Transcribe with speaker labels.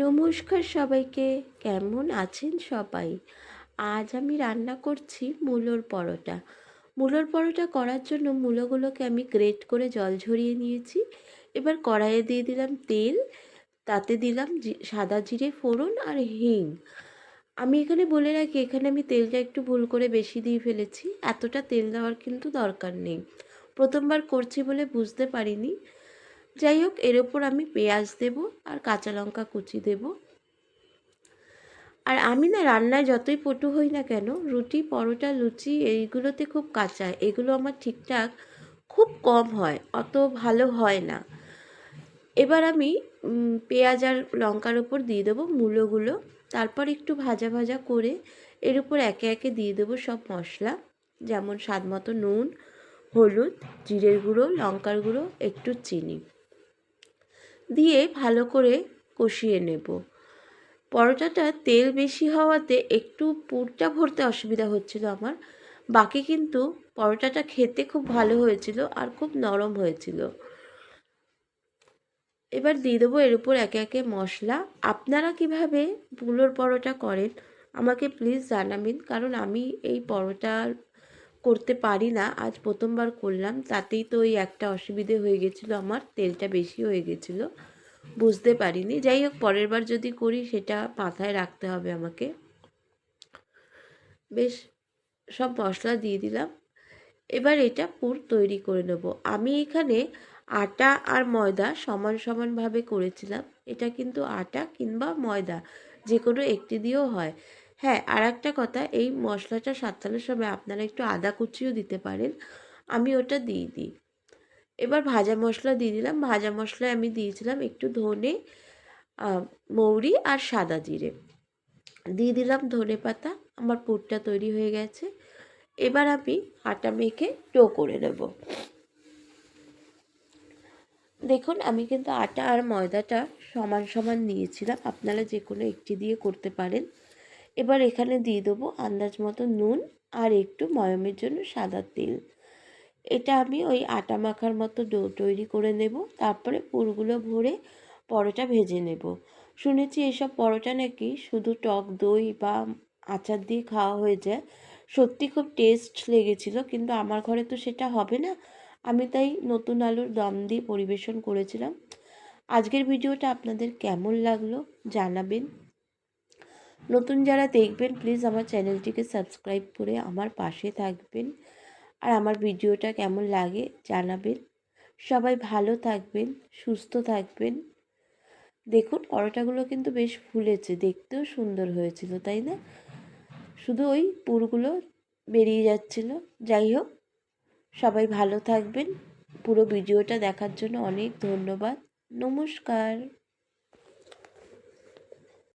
Speaker 1: নমস্কার সবাইকে, কেমন আছেন সবাই? আজ আমি রান্না করছি মূলোর পরোটা। মূলোর পরোটা করার জন্য মূলোগুলোকে আমি গ্রেট করে জল ঝরিয়ে নিয়েছি। এবার কড়াইয়ে দিয়ে দিলাম তেল, তাতে দিলাম সাদা জিরে ফোড়ন আর হিং। আমি এখানে বলে রাখি, এখানে আমি তেলটা একটু ভুল করে বেশি দিয়ে ফেলেছি। এতটা তেল দেওয়ার কিন্তু দরকার নেই। প্রথমবার করছি বলে বুঝতে পারিনি। যাই হোক, এর ওপর আমি পেঁয়াজ দেব আর কাঁচা লঙ্কা কুচি দেব। আর আমি না রান্নায় যতই পটু হই না কেন, রুটি, পরোটা, লুচি এইগুলোতে খুব কাঁচা। এগুলো আমার ঠিকঠাক খুব কম হয়, অত ভালো হয় না। এবার আমি পেঁয়াজ আর লঙ্কার ওপর দিয়ে দেবো মূলোগুলো। তারপর একটু ভাজা ভাজা করে এর উপর একে একে দিয়ে দেবো সব মশলা। যেমন স্বাদ মতো নুন, হলুদ, জিরের গুঁড়ো, লঙ্কার গুঁড়ো, একটু চিনি। দিয়ে ভালো করে কষিয়ে নেব। পরোটাটা তেল বেশি হওয়াতে একটু পুরটা ভরতে অসুবিধা হচ্ছিল আমার। বাকি কিন্তু পরোটাটা খেতে খুব ভালো হয়েছিল আর খুব নরম হয়েছিল। এবার দিয়ে দেবো এর উপর একে একে মশলা। আপনারা কীভাবে মূলোর পরোটা করেন আমাকে প্লিজ জানাবেন, কারণ আমি এই পরোটা করতে পারি না, আজ প্রথমবার করলাম, তাতেই তো ওই একটা অসুবিধে হয়ে গেছিল আমার, তেলটা বেশি হয়ে গেছিল, বুঝতে পারিনি। যাই হোক, পরের বার যদি করি, সেটা মাথায় রাখতে হবে আমাকে। বেশ, সব মশলা দিয়ে দিলাম। এবার এটা পুর তৈরি করে নেব। আমি এখানে আটা আর ময়দা সমান সমানভাবে করেছিলাম। এটা কিন্তু আটা কিংবা ময়দা যে কোনো একটি দিয়েও হয়। হ্যাঁ আর একটা কথা, এই মশলাটা সাঁতলানোর সময় আপনারা একটু আদা কুচিও দিতে পারেন। আমি ওটা দিয়ে দিই। এবার ভাজা মশলা দিয়ে দিলাম। ভাজা মশলায় আমি দিয়েছিলাম একটু ধনে মৌরি আর সাদা জিরে। দিয়ে দিলাম ধনে পাতা, আমার পুরটা তৈরি হয়ে গেছে। এবার আমি আটা মেখে ডো করে নেব। দেখুন, আমি কিন্তু আটা আর ময়দাটা সমান সমান নিয়েছিলাম। আপনারা যে কোনো একটি দিয়ে করতে পারেন। এবার এখানে দিয়ে দেবো আন্দাজ মতো নুন আর একটু ময়মের জন্য সাদা তেল। এটা আমি ওই আটা মাখার মতো ডো তৈরি করে নেব, তারপরে পুরগুলো ভরে পরোটা ভেজে নেব। শুনেছি এসব পরোটা নাকি শুধু টক দই বা আচার দিয়ে খাওয়া হয়ে যায়। সত্যি খুব টেস্ট লেগেছিল, কিন্তু আমার ঘরে তো সেটা হবে না। আমি তাই নতুন আলুর দম দিয়ে পরিবেশন করেছিলাম। আজকের ভিডিওটা আপনাদের কেমন লাগল জানাবেন। নতুন যারা দেখবেন প্লিজ আমার চ্যানেলটিকে সাবস্ক্রাইব করে আমার পাশে থাকবেন। আর আমার ভিডিওটা কেমন লাগে জানাবেন। সবাই ভালো থাকবেন, সুস্থ থাকবেন। দেখুন, পরোটাগুলো কিন্তু বেশ ফুলেছে, দেখতেও সুন্দর হয়েছিল, তাই না? শুধু ওই পুরগুলো বেরিয়ে যাচ্ছিল। যাই হোক, সবাই ভালো থাকবেন। পুরো ভিডিওটা দেখার জন্য অনেক ধন্যবাদ। নমস্কার।